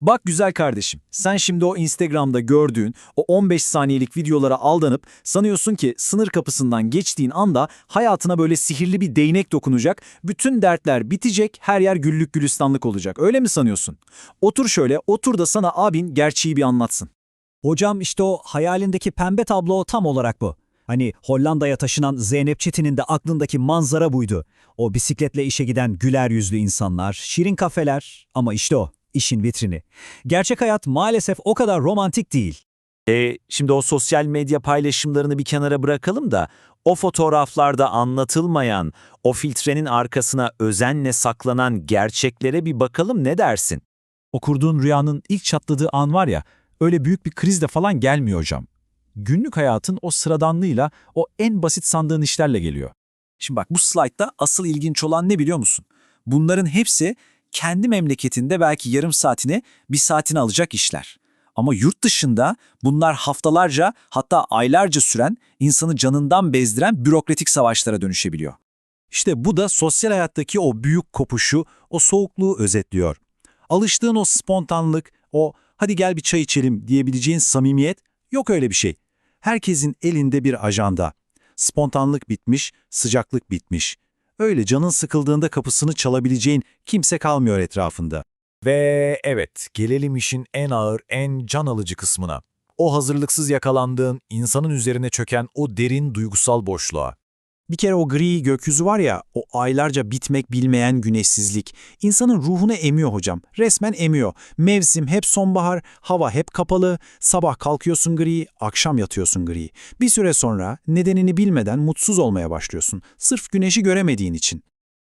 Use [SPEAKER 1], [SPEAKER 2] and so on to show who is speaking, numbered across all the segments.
[SPEAKER 1] Bak güzel kardeşim, sen şimdi o Instagram'da gördüğün o 15 saniyelik videolara aldanıp sanıyorsun ki sınır kapısından geçtiğin anda hayatına böyle sihirli bir değnek dokunacak, bütün dertler bitecek, her yer güllük gülistanlık olacak. Öyle mi sanıyorsun? Otur şöyle, otur da sana abin gerçeği bir anlatsın.
[SPEAKER 2] Hocam işte o hayalindeki pembe tablo tam olarak bu. Hani Hollanda'ya taşınan Zeynep Çetin'in de aklındaki manzara buydu. O bisikletle işe giden güler yüzlü insanlar, şirin kafeler ama işte o, işin vitrini. Gerçek hayat maalesef o kadar romantik değil.
[SPEAKER 3] E, şimdi o sosyal medya paylaşımlarını bir kenara bırakalım da o fotoğraflarda anlatılmayan, o filtrenin arkasına özenle saklanan gerçeklere bir bakalım ne dersin?
[SPEAKER 4] O kurduğun rüyanın ilk çatladığı an var ya, öyle büyük bir krizle falan gelmiyor hocam. Günlük hayatın o sıradanlığıyla, o en basit sandığın işlerle geliyor.
[SPEAKER 1] Şimdi bak bu slaytta asıl ilginç olan ne biliyor musun? Bunların hepsi kendi memleketinde belki yarım saatini, bir saatini alacak işler. Ama yurt dışında bunlar haftalarca hatta aylarca süren, insanı canından bezdiren bürokratik savaşlara dönüşebiliyor.
[SPEAKER 4] İşte bu da sosyal hayattaki o büyük kopuşu, o soğukluğu özetliyor. Alıştığın o spontanlık, o hadi gel bir çay içelim diyebileceğin samimiyet yok öyle bir şey. Herkesin elinde bir ajanda. Spontanlık bitmiş, sıcaklık bitmiş. Öyle canın sıkıldığında kapısını çalabileceğin kimse kalmıyor etrafında.
[SPEAKER 5] Ve evet, gelelim işin en ağır, en can alıcı kısmına. O hazırlıksız yakalandığın, insanın üzerine çöken o derin duygusal boşluğa.
[SPEAKER 1] Bir kere o gri gökyüzü var ya, o aylarca bitmek bilmeyen güneşsizlik, insanın ruhunu emiyor hocam. Resmen emiyor. Mevsim hep sonbahar, hava hep kapalı, sabah kalkıyorsun gri, akşam yatıyorsun gri. Bir süre sonra nedenini bilmeden mutsuz olmaya başlıyorsun. Sırf güneşi göremediğin için.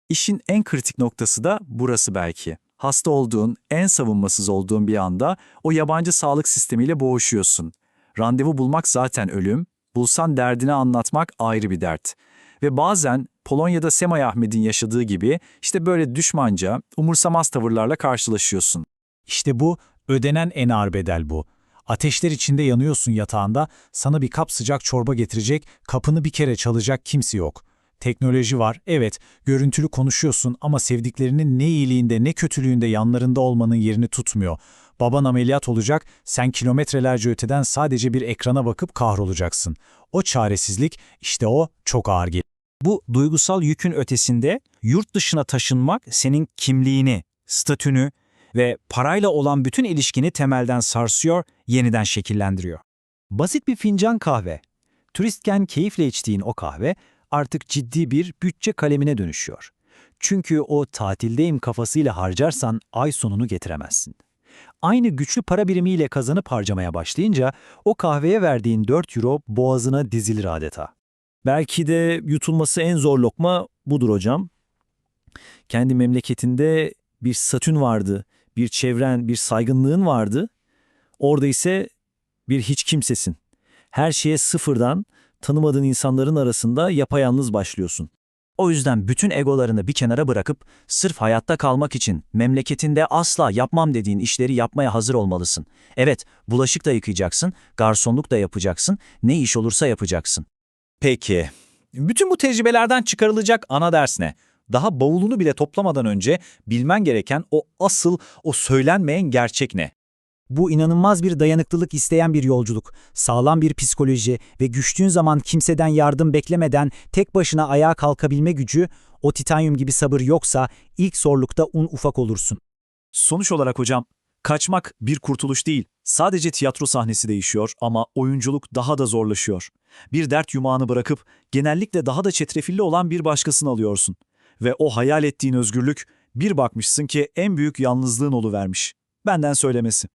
[SPEAKER 1] İşin en kritik noktası da burası belki. Hasta olduğun, en savunmasız olduğun bir anda o yabancı sağlık sistemiyle boğuşuyorsun. Randevu bulmak zaten ölüm, bulsan derdini anlatmak ayrı bir dert. Ve bazen Polonya'da Semay Ahmet'in yaşadığı gibi işte böyle düşmanca, umursamaz tavırlarla karşılaşıyorsun.
[SPEAKER 4] İşte bu ödenen en ağır bedel bu. Ateşler içinde yanıyorsun yatağında, sana bir kap sıcak çorba getirecek, kapını bir kere çalacak kimse yok. Teknoloji var, evet, görüntülü konuşuyorsun ama sevdiklerinin ne iyiliğinde ne kötülüğünde yanlarında olmanın yerini tutmuyor. Baban ameliyat olacak, sen kilometrelerce öteden sadece bir ekrana bakıp kahrolacaksın. O çaresizlik, işte o çok ağır gelir.
[SPEAKER 2] Bu duygusal yükün ötesinde yurt dışına taşınmak senin kimliğini, statünü ve parayla olan bütün ilişkini temelden sarsıyor, yeniden şekillendiriyor. Basit bir fincan kahve. Turistken keyifle içtiğin o kahve artık ciddi bir bütçe kalemine dönüşüyor. Çünkü o tatildeyim kafasıyla harcarsan ay sonunu getiremezsin. Aynı güçlü para birimiyle kazanıp harcamaya başlayınca o kahveye verdiğin 4 euro boğazına dizilir adeta.
[SPEAKER 6] Belki de yutulması en zor lokma budur hocam. Kendi memleketinde bir statün vardı, bir çevren, bir saygınlığın vardı. Orada ise bir hiç kimsesin. Her şeye sıfırdan, tanımadığın insanların arasında yapayalnız başlıyorsun.
[SPEAKER 2] O yüzden bütün egolarını bir kenara bırakıp sırf hayatta kalmak için memleketinde asla yapmam dediğin işleri yapmaya hazır olmalısın. Evet, bulaşık da yıkayacaksın, garsonluk da yapacaksın, ne iş olursa yapacaksın.
[SPEAKER 1] Peki, bütün bu tecrübelerden çıkarılacak ana ders ne? Daha bavulunu bile toplamadan önce bilmen gereken o asıl, o söylenmeyen gerçek ne?
[SPEAKER 2] Bu inanılmaz bir dayanıklılık isteyen bir yolculuk, sağlam bir psikoloji ve güçtüğün zaman kimseden yardım beklemeden tek başına ayağa kalkabilme gücü, o titanyum gibi sabır yoksa ilk zorlukta un ufak olursun.
[SPEAKER 1] Sonuç olarak hocam, kaçmak bir kurtuluş değil. Sadece tiyatro sahnesi değişiyor ama oyunculuk daha da zorlaşıyor. Bir dert yumağını bırakıp genellikle daha da çetrefilli olan bir başkasını alıyorsun. Ve o hayal ettiğin özgürlük bir bakmışsın ki en büyük yalnızlığın oluvermiş. Benden söylemesi.